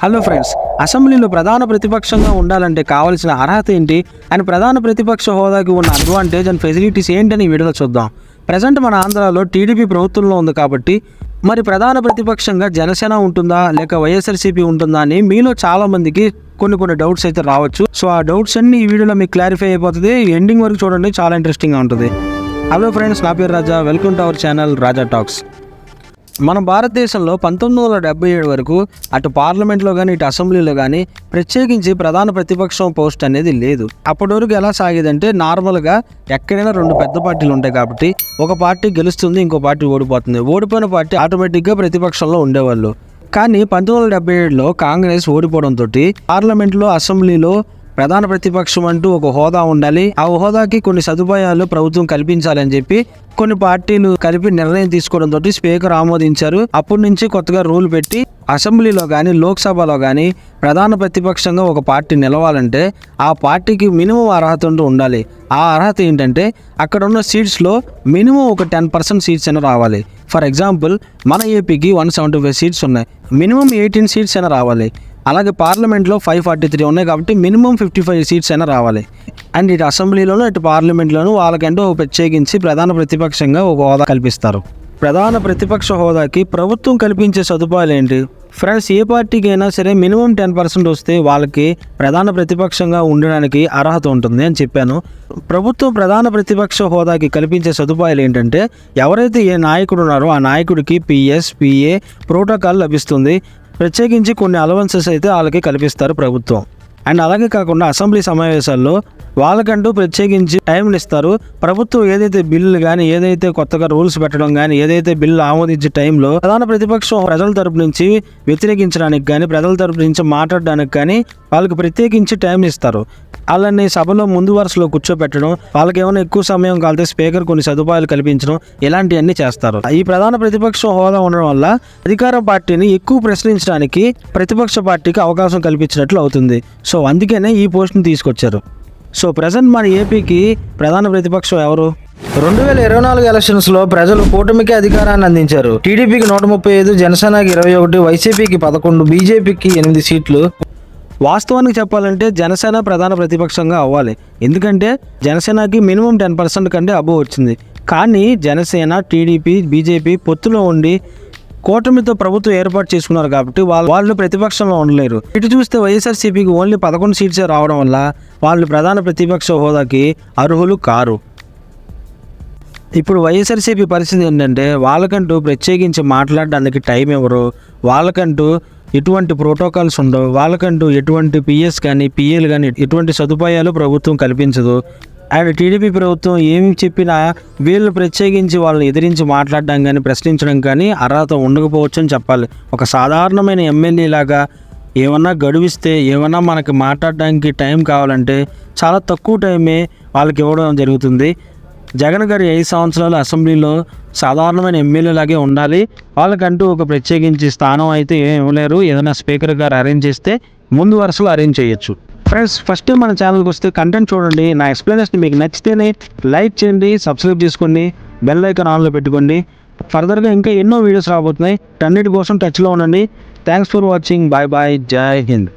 Hello friends అసెంబ్లీలో ప్రధాన ప్రతిపక్షంగా ఉండాలంటే కావాల్సిన అర్హత ఏంటి? అండ్ ప్రధాన ప్రతిపక్ష హోదాకి ఉన్న అడ్వాంటేజ్ అండ్ ఫెసిలిటీస్ ఏంటని ఈ వీడియోలో చూద్దాం. ప్రజెంట్ మన ఆంధ్రాలో టీడీపీ ప్రభుత్వంలో ఉంది కాబట్టి మరి ప్రధాన ప్రతిపక్షంగా జనసేన ఉంటుందా? లేక వైఎస్ఆర్సీపీ ఉంటుందా అని మీలో చాలామందికి కొన్ని కొన్ని డౌట్స్ అయితే రావచ్చు. సో ఆ డౌట్స్ అన్ని ఈ వీడియోలో మీకు క్లారిఫై అయిపోతుంది. ఎండింగ్ వరకు చూడండి చాలా ఇంట్రెస్టింగ్గా ఉంటుంది. హలో ఫ్రెండ్స్ నా పేరు Raja. Welcome to our channel Raja talks. మన భారతదేశంలో పంతొమ్మిది వందల డెబ్బై ఏడు వరకు అటు పార్లమెంట్లో కానీ ఇటు అసెంబ్లీలో కానీ ప్రత్యేకించి ప్రధాన ప్రతిపక్షం పోస్ట్ అనేది లేదు. అప్పటి వరకు ఎలా సాగేదంటే నార్మల్గా ఎక్కడైనా రెండు పెద్ద పార్టీలు ఉంటాయి కాబట్టి ఒక పార్టీ గెలుస్తుంది ఇంకో పార్టీ ఓడిపోతుంది. ఓడిపోయిన పార్టీ ఆటోమేటిక్గా ప్రతిపక్షంలో ఉండేవాళ్ళు. కానీ పంతొమ్మిది వందల డెబ్బై ఏడులో కాంగ్రెస్ ఓడిపోవడంతో పార్లమెంట్లో అసెంబ్లీలో ప్రధాన ప్రతిపక్షం అంటూ ఒక హోదా ఉండాలి. ఆ హోదాకి కొన్ని సదుపాయాలు ప్రభుత్వం కల్పించాలని చెప్పి కొన్ని పార్టీలు కలిపి నిర్ణయం తీసుకోవడంతో స్పీకర్ ఆమోదించారు. అప్పటి నుంచి కొత్తగా రూల్ పెట్టి అసెంబ్లీలో కానీ లోక్సభలో కానీ ప్రధాన ప్రతిపక్షంగా ఒక పార్టీ నిలవాలంటే ఆ పార్టీకి మినిమం అర్హత అంటూ ఉండాలి. ఆ అర్హత ఏంటంటే అక్కడ ఉన్న సీట్స్లో మినిమం ఒక టెన్ పర్సెంట్ సీట్స్ అయినా రావాలి. ఫర్ ఎగ్జాంపుల్ మన ఏపీకి వన్ సెవెంటీ ఫైవ్ సీట్స్ ఉన్నాయి. మినిమం ఎయిటీన్ సీట్స్ అయినా రావాలి. అలాగే పార్లమెంట్లో ఫైవ్ ఫార్టీ త్రీ ఉన్నాయి కాబట్టి మినిమం ఫిఫ్టీ ఫైవ్ సీట్స్ అయినా రావాలి. అండ్ ఇటు అసెంబ్లీలోనూ ఇటు పార్లమెంట్లోనూ వాళ్ళకంటూ ఒక ప్రత్యేకించి ప్రధాన ప్రతిపక్షంగా ఒక హోదా కల్పిస్తారు. ప్రధాన ప్రతిపక్ష హోదాకి ప్రభుత్వం కల్పించే సదుపాయాలు ఏంటి ఫ్రెండ్స్ ఏ పార్టీకి అయినా సరే మినిమం టెన్ పర్సెంట్ వస్తే వాళ్ళకి ప్రధాన ప్రతిపక్షంగా ఉండడానికి అర్హత ఉంటుంది అని చెప్పాను. ప్రభుత్వం ప్రధాన ప్రతిపక్ష హోదాకి కల్పించే సదుపాయాలు ఏంటంటే ఎవరైతే ఏ నాయకుడు ఉన్నారో ఆ నాయకుడికి పిఎస్ పిఏ ప్రోటోకాల్ లభిస్తుంది. ప్రత్యేకించి కొన్ని అలవెన్సెస్ అయితే వాళ్ళకి కల్పిస్తారు ప్రభుత్వం. అండ్ అలాగే కాకుండా అసెంబ్లీ సమావేశాల్లో వాళ్ళకంటూ ప్రత్యేకించి టైంని ఇస్తారు. ప్రభుత్వం ఏదైతే బిల్లులు కానీ ఏదైతే కొత్తగా రూల్స్ పెట్టడం కానీ ఏదైతే బిల్లు ఆమోదించే టైంలో ప్రధాన ప్రతిపక్షం ప్రజల తరపు నుంచి వ్యతిరేకించడానికి కానీ ప్రజల తరపు నుంచి మాట్లాడడానికి కానీ వాళ్ళకి ప్రత్యేకించి టైం ఇస్తారు. వాళ్ళని సభలో ముందు వరుసలో కూర్చోబెట్టడం వాళ్ళకి ఏమైనా ఎక్కువ సమయం కాలితే స్పీకర్ కొన్ని సదుపాయాలు కల్పించడం ఇలాంటివన్నీ చేస్తారు. ఈ ప్రధాన ప్రతిపక్ష హోదా ఉండడం వల్ల అధికార పార్టీని ఎక్కువ ప్రశ్నించడానికి ప్రతిపక్ష పార్టీకి అవకాశం కల్పించినట్లు అవుతుంది. సో అందుకనే ఈ పోస్ట్ని తీసుకొచ్చారు. సో ప్రజెంట్ మన ఏపీకి ప్రధాన ప్రతిపక్షం ఎవరు? రెండు వేల ఇరవై నాలుగు ఎలక్షన్స్లో ప్రజలు కూటమికి అధికారాన్ని అందించారు. టీడీపీకి నూట ముప్పై ఐదు జనసేనకి ఇరవై ఒకటి వైసీపీకి పదకొండు బీజేపీకి ఎనిమిది సీట్లు. వాస్తవానికి చెప్పాలంటే జనసేన ప్రధాన ప్రతిపక్షంగా అవ్వాలి. ఎందుకంటే జనసేనకి మినిమం టెన్ పర్సెంట్ కంటే అబ్బో వచ్చింది. కానీ జనసేన టీడీపీ బీజేపీ పొత్తులో ఉండి కూటమితో ప్రభుత్వం ఏర్పాటు చేసుకున్నారు కాబట్టి వాళ్ళు వాళ్ళు ప్రతిపక్షంలో ఉండలేరు. ఇటు చూస్తే వైఎస్ఆర్సీపీకి ఓన్లీ పదకొండు సీట్సే రావడం వల్ల వాళ్ళు ప్రధాన ప్రతిపక్ష హోదాకి అర్హులు కారు. ఇప్పుడు వైఎస్ఆర్సీపీ పరిస్థితి ఏంటంటే వాళ్ళకంటూ ప్రత్యేకించి మాట్లాడడానికి టైం ఎవరు? వాళ్ళకంటూ ఎటువంటి ప్రోటోకాల్స్ ఉండవు. వాళ్ళకంటూ ఎటువంటి పిఎస్ కానీ పిఎల్ కానీ ఎటువంటి సదుపాయాలు ప్రభుత్వం కల్పించదు. అండ్ టీడీపీ ప్రభుత్వం ఏమి చెప్పినా వీళ్ళు ప్రత్యేకించి వాళ్ళని ఎదిరించి మాట్లాడడం కానీ ప్రశ్నించడం కానీ అర్హత ఉండకపోవచ్చు అని చెప్పాలి. ఒక సాధారణమైన ఎమ్మెల్యే లాగా ఏమన్నా గడువిస్తే ఏమన్నా మనకి మాట్లాడడానికి టైం కావాలంటే చాలా తక్కువ టైమే వాళ్ళకి ఇవ్వడం జరుగుతుంది. జగన్ గారి ఐదు సంవత్సరాలు అసెంబ్లీలో సాధారణమైన ఎమ్మెల్యేలాగే ఉండాలి? వాళ్ళకంటూ ఒక ప్రత్యేకించి స్థానం అయితే ఏం ఇవ్వలేరు ఏదైనా స్పీకర్ గారు అరేంజ్ చేస్తే ముందు వరుసలో అరేంజ్ చేయొచ్చు. ఫ్రెండ్స్ ఫస్ట్ మన ఛానల్కి వస్తే కంటెంట్ చూడండి. నా ఎక్స్ప్లెనేషన్ మీకు నచ్చితేనే లైక్ చేయండి సబ్స్క్రైబ్ చేసుకోండి బెల్ ఐకాన్ ఆన్లో పెట్టుకోండి. ఫర్దర్గా ఇంకా ఎన్నో వీడియోస్ రాబోతున్నాయి. అన్నిటి కోసం టచ్లో ఉండండి. Thanks for watching bye bye Jai Hind